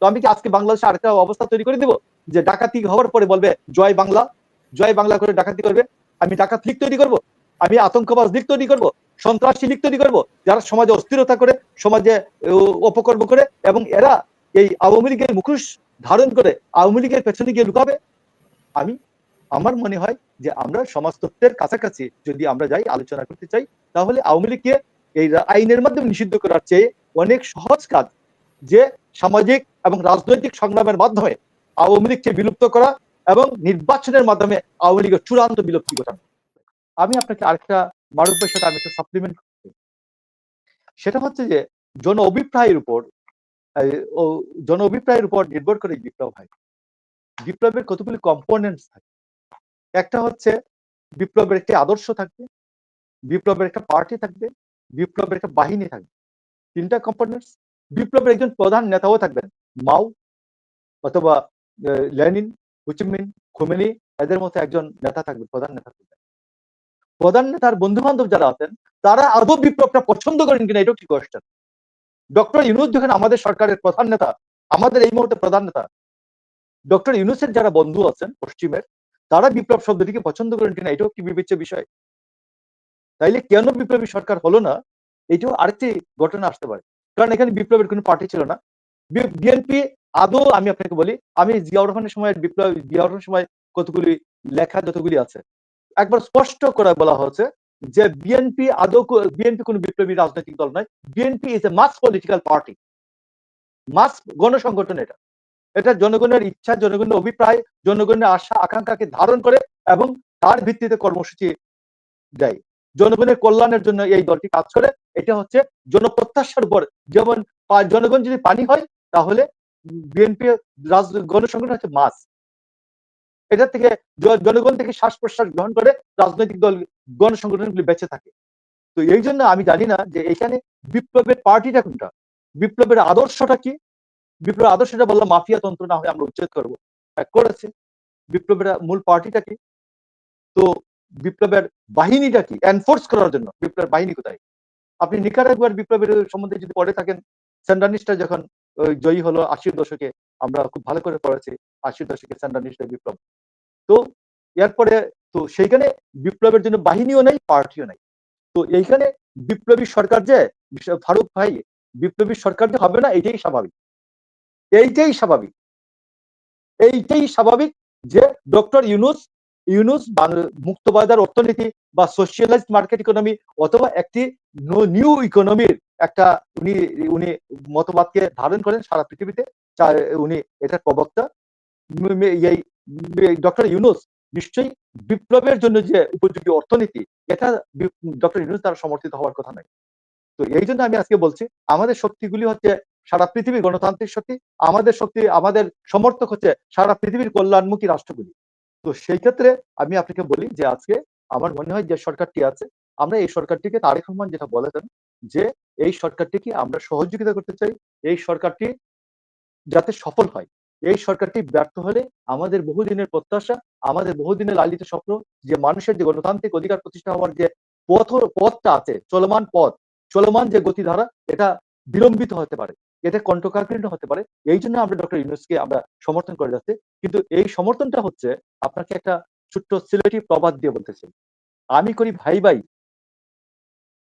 তো আমি কি আজকে বাংলাদেশে আরেকটা অবস্থা তৈরি করে দিব? যে ডাকাতি হওয়ার পরে বলবে, জয় বাংলা জয় বাংলা করে ডাকাতি করবে। আমি ডাকাত লীগ তৈরি করব, আমি আতঙ্কবাজ লীগ তৈরি করব, সন্ত্রাসী লীগ তৈরি করব, যারা সমাজে অস্থিরতা করে, সমাজে অপকর্ম করে এবং এরা এই আওয়ামী লীগের মুখোশ ধারণ করে আওয়ামী লীগের পেছনে গিয়ে লুকাবে। আমি, আমার মনে হয় যে আমরা সমাজতত্ত্বের কাছাকাছি যদি আমরা যাই, আলোচনা করতে চাই, তাহলে আওয়ামী লীগকে এই আইনের মাধ্যমে নিষিদ্ধ করার চেয়ে অনেক সহজ কাজ যে সামাজিক এবং রাজনৈতিক সংগ্রামের মাধ্যমে আওয়ামী লীগকে বিলুপ্ত করা এবং নির্বাচনের মাধ্যমে আওয়ামী লীগের চূড়ান্ত বিলুপ্তি ঘটানো। আমি আপনাকে আরেকটা মারুফের সাথে আমি একটা সাপ্লিমেন্ট সেটা হচ্ছে যে, জন অভিপ্রায়ের উপর জন অভিপ্রায়ের উপর নির্ভর করে বিপ্লব হয়। বিপ্লবের কতগুলি কম্পোনেন্টস থাকে? একটা হচ্ছে বিপ্লবের একটি আদর্শ থাকবে, বিপ্লবের একটা পার্টি থাকবে, বিপ্লবের একটা বাহিনী থাকবে। তিনটা কম্পোনেন্টস বিপ্লবের একজন প্রধান নেতাও থাকবেন। মাও অথবা লেনিন, হুচিমিন, খুমেনি, এদের মধ্যে একজন নেতা থাকবে প্রধান নেতা থাকবে প্রধান নেতার বন্ধু বান্ধব যারা আছেন, তারা আদৌ বিপ্লবটা পছন্দ করেন কিনা এটাও কি কোয়েশ্চেন ডক্টর ইউনুস যখন আমাদের সরকারের প্রধান নেতা, আমাদের এই মুহূর্তে প্রধান নেতা, ডক্টর ইউনুসের যারা বন্ধু আছেন পশ্চিমের, তারা বিপ্লব শব্দটিকে পছন্দ করেন কিনা এটাও কি বিবেচ্য বিষয়। তাইলে কেন বিপ্লবী সরকার হলো না? এটাও আরেকটি ঘটনা আসতে পারে। কারণ এখানে বিপ্লবের কোনো পার্টি ছিল না। বিএনপি আদৌ আমি আপনাকে বলি, আমি জিয়াউর রহমানের সময় বিপ্লব জিয়াউর রহমানের সময় কতগুলি লেখা যতগুলি আছে, একবার স্পষ্ট করে বলা হয়েছে যে বিএনপি আদৌ বিএনপি কোনো বিপ্লবী রাজনৈতিক দল নয়। BNP is a mass political party mass গণসংগঠন এটা। এটা জনগণের ইচ্ছা, জনগণের অভিপ্রায়, জনগণের আশা, আকাঙ্ক্ষাকে ধারণ করে এবং তার ভিত্তিতে কর্মসূচি দেয়। জনগণের কল্যাণের জন্য এই দলটি কাজ করে। এটা হচ্ছে জনপ্রত্যাশার উপর। যেমন জনগণ যদি পানি হয়, তাহলে বিএনপি গণসংগঠন হচ্ছে মাস এটা থেকে জনগণ থেকে শ্বাস প্রশ্বাস গ্রহণ করে রাজনৈতিক দল গণসংগঠনগুলি বেঁচে থাকে। তো এই জন্য আমি জানি না যে এখানে বিপ্লবের পার্টিটা কোনটা? বিপ্লবের আদর্শটা কি? বিপ্লবের আদর্শটা বললাম মাফিয়া তন্ত্র না হয় আমরা উচ্ছেদ করব। করেছে। বিপ্লবের মূল পার্টিটা কি? তো বিপ্লবের বাহিনীটা কি? এনফোর্স করার জন্য। বিপ্লবের বাহিনী কোথায়? আপনি নিকারাগুয়ার বিপ্লবের সম্বন্ধে যদি পড়ে থাকেন স্যান্ডানিস্টরা যখন জয়ী হলো আশির দশকে, আমরা খুব ভালো করে পড়েছি আশির দশকে স্যান্ডানিস্টের বিপ্লব। তো এরপরে তো সেইখানে বিপ্লবের জন্য বাহিনীও নেই, পার্টিও নেই। তো এইখানে বিপ্লবী সরকার যে ফারুক ভাই, বিপ্লবী সরকার যে হবে না এটাই স্বাভাবিক। এইটাই স্বাভাবিক। এইটাই স্বাভাবিক যে ডক্টর ইউনুস ইউনুস মুক্তবাজার অর্থনীতি বা সোশিয়ালাইজড মার্কেট ইকোনমি অথবা একটি নিউ ইকোনমির একটা উনি উনি মতবাদকে ধারণ করেন সারা পৃথিবীতে। উনি এটার প্রবক্তা। এই ডক্টর ইউনুস নিশ্চয়ই বিপ্লবের জন্য যে উপযোগী অর্থনীতি, এটা ডক্টর ইউনুস দ্বারা সমর্থিত হওয়ার কথা নয়। তো এই জন্য আমি আজকে বলছি, আমাদের শক্তিগুলি হচ্ছে সারা পৃথিবীর গণতান্ত্রিক শক্তি, আমাদের শক্তি, আমাদের সমর্থক হচ্ছে সারা পৃথিবীর কল্যাণমুখী রাষ্ট্রগুলি। তো সেই ক্ষেত্রে আমি আপনাকে বলি যে আজকে আমার মনে হয় যে সরকারটি আছে, আমরা এই সরকারটিকে তারেক রহমান যেটা বলেছেন যে এই সরকারটিকে আমরা সহযোগিতা করতে চাই, এই সরকারটি যাতে সফল হয়, এই সরকারটি ব্যর্থ হলে আমাদের বহুদিনের প্রত্যাশা, আমাদের বহুদিনের লালিত স্বপ্ন যে মানুষের যে গণতান্ত্রিক অধিকার প্রতিষ্ঠা হওয়ার যে পথ, পথটা আছে, চলমান পথ, চলমান যে গতিধারা, এটা বিলম্বিত হতে পারে। এটা কণ্ঠকাকীর্ণ হতে পারে। এই জন্য আমরা ডক্টর ইউনুসকে আমরা সমর্থন করে যাচ্ছি। কিন্তু এই সমর্থনটা হচ্ছে আপনাকে একটা ছোট্ট সিলেটি প্রবাদ দিয়ে বলতেছি। আমি করি ভাই ভাই।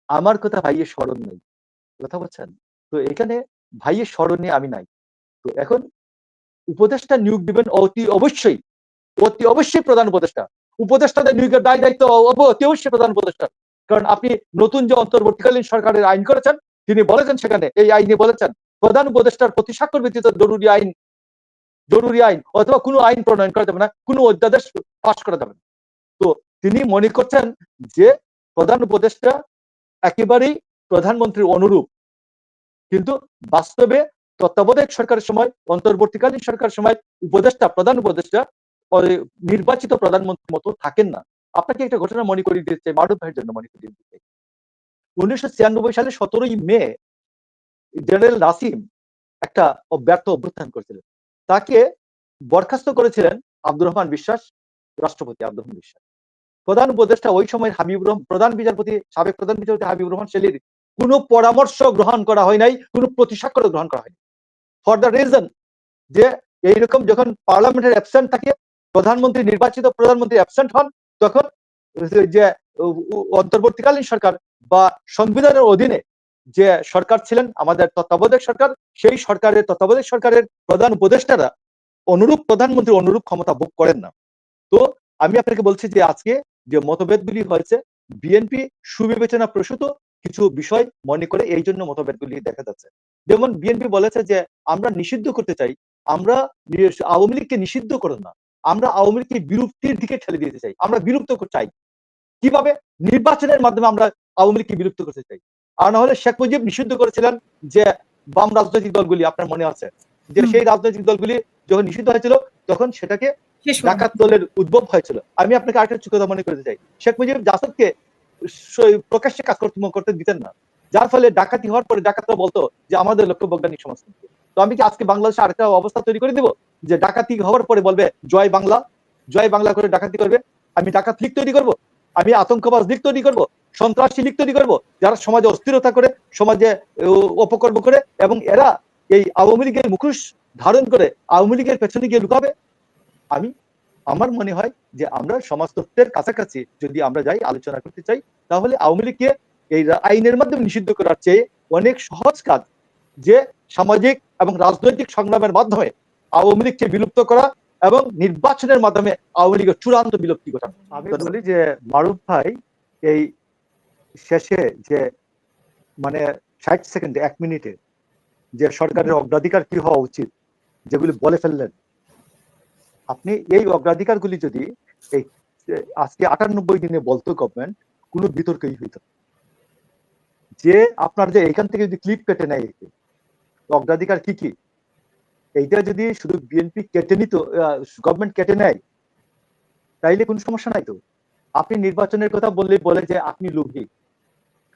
আমার কথা ভাইয়ের স্মরণ নেই। কথা বলছেন? তো এখানে ভাইয়ের স্মরণে আমি নাই। তো এখন উপদেষ্টা নিয়োগ দিবেন অতি অবশ্যই। অতি অবশ্যই প্রধান উপদেষ্টা। উপদেষ্টাদের নিয়োগের দায় দায়িত্ব অতি অবশ্যই প্রধান উপদেষ্টা। কারণ আপনি নতুন যে অন্তর্বর্তীকালীন সরকারের আইন করেছেন, তিনি বলেছেন সেখানে, এই আইনে বলেছেন প্রধান উপদেষ্টার প্রতি স্বাক্ষর ব্যতীত জরুরি আইন জরুরি আইন অথবা কোনো আইন প্রণয়ন করা যাবে না, কোনো অধ্যাদেশ পাশ করা যাবে না। তো তিনি মনে করছেন যে প্রধান উপদেষ্টা একেবারেই প্রধানমন্ত্রীর অনুরূপ। কিন্তু বাস্তবে তত্ত্বাবধায়ক সরকারের সময়, অন্তর্বর্তীকালীন সরকারের সময় উপদেষ্টা, প্রধান উপদেষ্টা নির্বাচিত প্রধানমন্ত্রীর মতো থাকেন না। আপনাকে একটা ঘটনা মনে করিয়ে দিতে মারুফ ভাইয়ের জন্য মনে করিয়ে দিতে উনিশশো ছিয়ানব্বই সালে সতেরোই মে জেনারেল নাসিম একটা ব্যর্থ অভ্যুত্থান করেছিলেন। তাকে বরখাস্ত করেছিলেন আব্দুর রহমান বিশ্বাস, রাষ্ট্রপতি আব্দুর রহমান বিশ্বাস। প্রধান উপদেষ্টা ওই সময় হাবিবুর রহমান, প্রধান বিচারপতি, সাবেক প্রধান বিচারপতি হাবিবুর রহমান সেলির কোনো পরামর্শ গ্রহণ করা হয় নাই, কোনো প্রতিস্বাক্ষর গ্রহণ করা হয়নি। ফর দ্য রিজন যে এইরকম যখন পার্লামেন্টের অ্যাবসেন্ট থাকে, প্রধানমন্ত্রী নির্বাচিত প্রধানমন্ত্রী অ্যাবসেন্ট হন, তখন যে অন্তর্বর্তীকালীন সরকার বা সংবিধানের অধীনে যে সরকার ছিলেন, আমাদের তত্ত্বাবধায়ক সরকার, সেই সরকারের তত্ত্বাবধায়ক সরকারের প্রধান উপদেষ্টারা অনুরূপ প্রধানমন্ত্রী অনুরূপ ক্ষমতা ভোগ করেন না। তো আমি আপনাকে বলছি যে আজকে যে মতভেদগুলি হয়েছে, বিএনপি সুবিবেচনা প্রসূত কিছু বিষয় মনে করে এই জন্য মতভেদগুলি দেখা যাচ্ছে। যেমন বিএনপি বলেছে যে, আমরা নিষিদ্ধ করতে চাই, আমরা আওয়ামী লীগকে নিষিদ্ধ করুন না, আমরা আওয়ামী লীগকে বিলুপ্তির দিকে ঠেলে দিতে চাই, আমরা বিলুপ্ত চাই। কীভাবে? নির্বাচনের মাধ্যমে আমরা আওয়ামী লীগকে বিলুপ্ত করতে চাই। আর না হলে শেখ মুজিব নিষিদ্ধ করেছিলেন যে বাম রাজনৈতিক দলগুলি আপনার মনে আছে? যে সেই রাজনৈতিক দলগুলি যখন নিষিদ্ধ হয়েছিল তখন সেটাকে ডাকাত দলের উদ্ভব হয়েছিল। আমি আপনাকে আরেকটা কথা মনে করতে চাই। শেখ মুজিব জাসদকে প্রকাশ্যে কাজ করতে দিতেন না। যার ফলে ডাকাতি হওয়ার পরে ডাকাতরা বলতো যে আমাদের লক্ষ্য বৈজ্ঞানিক সমাজ তো আমি কি আজকে বাংলাদেশে আরেকটা অবস্থা তৈরি করে দিব? যে ডাকাতি হওয়ার পরে বলবে জয় বাংলা জয় বাংলা করে ডাকাতি করবে। আমি ডাকাত লীগ তৈরি করব আমি আতঙ্কবাজ লীগ তৈরি করব সন্ত্রাসী লীগ তৈরি করব, যারা সমাজে অস্থিরতা করে, সমাজে অপকর্ম করে এবং এরা এই আওয়ামী লীগের মুখোশ ধারণ করে আওয়ামী লীগের পেছনে গিয়ে লুকাবে। আমি, আমার মনে হয় যে আমরা সমাজতত্ত্বের কাছাকাছি যদি আমরা যাই, আলোচনা করতে চাই, তাহলে আওয়ামী লীগকে এই আইনের মাধ্যমে নিষিদ্ধ করার চেয়ে অনেক সহজ কাজ যে সামাজিক এবং রাজনৈতিক সংগ্রামের মাধ্যমে আওয়ামী লীগকে বিলুপ্ত করা এবং নির্বাচনের মাধ্যমে আওয়ামী লীগের চূড়ান্ত বিলুপ্তি ঘটানো। আমি বলি যে মারুফ ভাই, এই শেষে যে মানে ষাট সেকেন্ডে এক মিনিটে যে সরকারের অগ্রাধিকার কি হওয়া উচিত যেগুলি বলে ফেললেন। আপনি এই অগ্রাধিকারগুলি যদি এই আজকে আটানব্বই দিনে বলতো গভর্নমেন্ট কোনো বিতর্কই হইত যে আপনার যে এখান থেকে যদি ক্লিপ কেটে নেয় অগ্রাধিকার কি কি? এইটা যদি শুধু বিএনপি কেটে নিত গভর্নমেন্ট কেটে নেয় তাইলে কোনো সমস্যা নাই তো। আপনি নির্বাচনের কথা বললে বলে যে আপনি লোভী।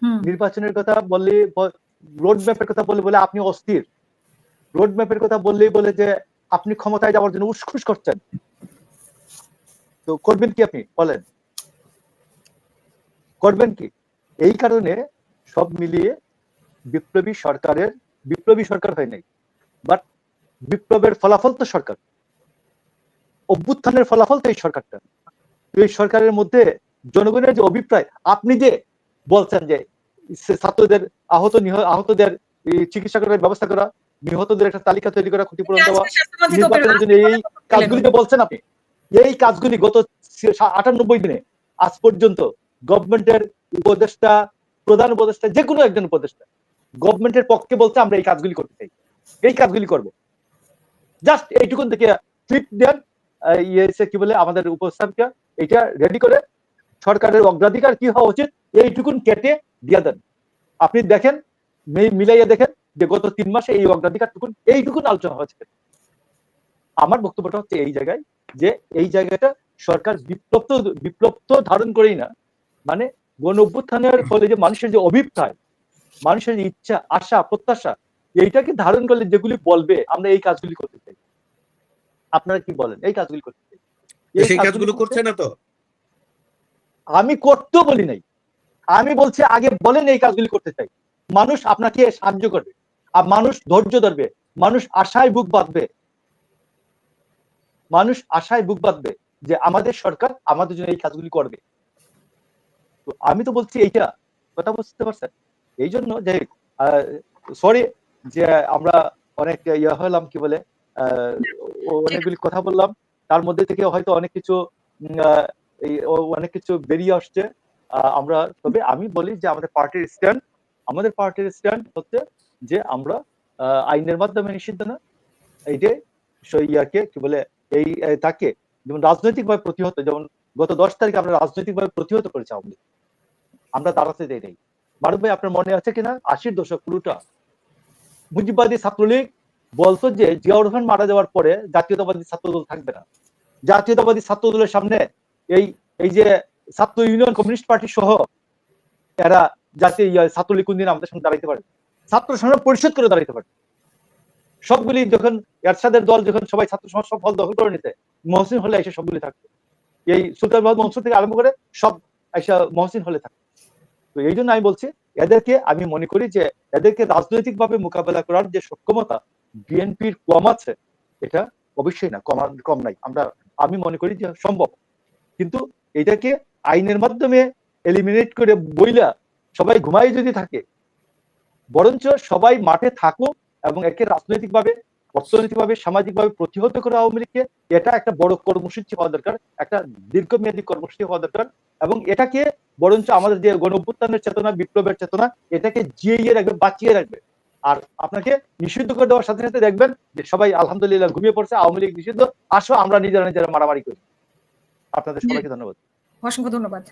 নির্বাচনের কথা বললে রোড ম্যাপের কথা বললে বলে আপনি অস্থির। রোড ম্যাপের কথা বললেই বলে যে আপনি ক্ষমতায় যাওয়ার জন্য উসখুস করছেন। তো করবেন কি আপনি? বলেন। করবেন কি? এই কারণে সব মিলিয়ে বিপ্লবী সরকারের, বিপ্লবী সরকার হয় নাই বাট বিপ্লবের ফলাফল তো সরকার। অভ্যুত্থানের ফলাফল তো এই সরকারটা। এই সরকারের মধ্যে জনগণের যে অভিপ্রায়, আপনি যে বলছেন যে ছাত্রদের আহত আহতদের চিকিৎসা করার ব্যবস্থা করা নিহতদের একটা তালিকা তৈরি করা ক্ষতিপূরণ দেওয়া নির্বাচনের জন্য এই কাজগুলি যে বলছেন আপনি। এই কাজগুলি গত আটানব্বই দিনে আজ পর্যন্ত গভর্নমেন্টের উপদেষ্টা প্রধান উপদেষ্টা যে কোনো একজন উপদেষ্টা গভর্নমেন্টের পক্ষে বলছে আমরা এই কাজগুলি করতে চাই। এই কাজগুলি করব। জাস্ট এইটুকুন থেকে ক্লিপ দেন ইয়ে কি বলে আমাদের উপস্থাপকে এটা রেডি করে সরকারের অগ্রাধিকার কি হওয়া উচিত এইটুকুন কেটে দিয়ে দেন। আপনি দেখেন মিলাইয়া দেখেন যে গত তিন মাসে এই অগ্রাধিকার টুকুন এইটুকুন আলোচনা হয়েছে। আমার বক্তব্যটা হচ্ছে এই জায়গায় যে এই জায়গাটা সরকার বিপ্লব তো বিপ্লব তো ধারণ করেই না মানে গণ অভ্যুত্থানের ফলে যে মানুষের যে অভিপ্রায় মানুষের যে ইচ্ছা আশা প্রত্যাশা এইটাকে ধারণ করলে যেগুলি বলবে আমরা এই কাজগুলি করতে চাই। আপনারা কি বলেন? এই কাজগুলি করতে চাই। সেই কাজগুলো করছে না তো? আমি করতেও বলি নাই। আমি বলছি, আগে বলেন এই কাজগুলি করতে চাই। মানুষ আপনাকে সাহায্য করবে। আর মানুষ ধৈর্য ধরবে। মানুষ আশায় বুক বাঁধবে। মানুষ আশায় বুক বাঁধবে যে আমাদের সরকার আমাদের জন্য এই কাজগুলি করবে। তো আমি তো বলছি, এইটা কথা বুঝতে পারছেন? এই জন্য যে সরি যে, আমরা অনেক ইয়ে হলাম, কি বলে অনেকগুলি কথা বললাম। তার মধ্যে থেকে হয়তো অনেক কিছু অনেক কিছু বেরিয়ে আসছে। আমরা, তবে আমি বলি যে আমাদের পার্টির স্ট্যান্ড, আমাদের পার্টির স্ট্যান্ড হচ্ছে যে আমরা আইনের মাধ্যমে নিষিদ্ধ না। এইটাই ইয়াকে কি বলে, এই তাকে যেমন রাজনৈতিকভাবে প্রতিহত, যেমন গত দশ তারিখে আমরা রাজনৈতিকভাবে প্রতিহত করেছি আওয়ামী আমরা দাঁড়াতে দেই নাই। মারুফ ভাই, আপনার মনে আছে কিনা? আশির দশক পুরোটা। মুজিববাদী ছাত্রলীগ বলতো যে জিয়াউর রহমান মারা যাওয়ার পরে জাতীয়তাবাদী ছাত্রদল থাকবে না। জাতীয়তাবাদী ছাত্রদলের সামনে এই এই যে ছাত্র ইউনিয়ন কমিউনিস্ট পার্টি সহ এরা যাতে ছাত্রলীগ কোন দিন আমাদের সঙ্গে দাঁড়াইতে পারে, ছাত্র সংগ্রাম পরিশোধ করে দাঁড়াইতে পারে। সবগুলি যখন এরশাদের দল যখন সবাই ছাত্র সমাজ সব ফল দখল করে নিতে, মহসিন হলে এসে সবগুলি থাকতো। এই সুলতান মোহাম্মদ মনসুর থেকে আরম্ভ করে সব এসে মহসিন হলে থাকতো। তো এই জন্য আমি বলছি, এদেরকে আমি মনে করি যে এদেরকে রাজনৈতিক ভাবে মোকাবেলা করার যে সক্ষমতা বিএনপির কম আছে, এটা অবশ্যই না, কম কম নাই। আমরা, আমি মনে করি যে সম্ভব। কিন্তু এটাকে আইনের মাধ্যমে এলিমিনেট করে বইলা সবাই ঘুমাই যদি থাকে, বরঞ্চ সবাই মাঠে থাকুক এবং একে রাজনৈতিকভাবে, অর্থনৈতিকভাবে, সামাজিকভাবে প্রতিহত করে আওয়ামী লীগকে, এটা একটা বড় কর্মসূচি হওয়া দরকার, একটা দীর্ঘমেয়াদী কর্মসূচি হওয়া দরকার এবং এটাকে বরঞ্চ আমাদের যে গণ চেতনা, বিপ্লবের চেতনা, এটাকে জিয়ে রাখবে, বাঁচিয়ে রাখবে। আর আপনাকে নিষিদ্ধ করে দেওয়ার সাথে সাথে দেখবেন যে সবাই আলহামদুলিল্লাহ ঘুমিয়ে পড়ছে, আওয়ামী লীগ নিষিদ্ধ, আসো আমরা নিজেরা নিজেরা মারামারি করি। আপনাদের সবাইকে ধন্যবাদ। অসংখ্য ধন্যবাদ।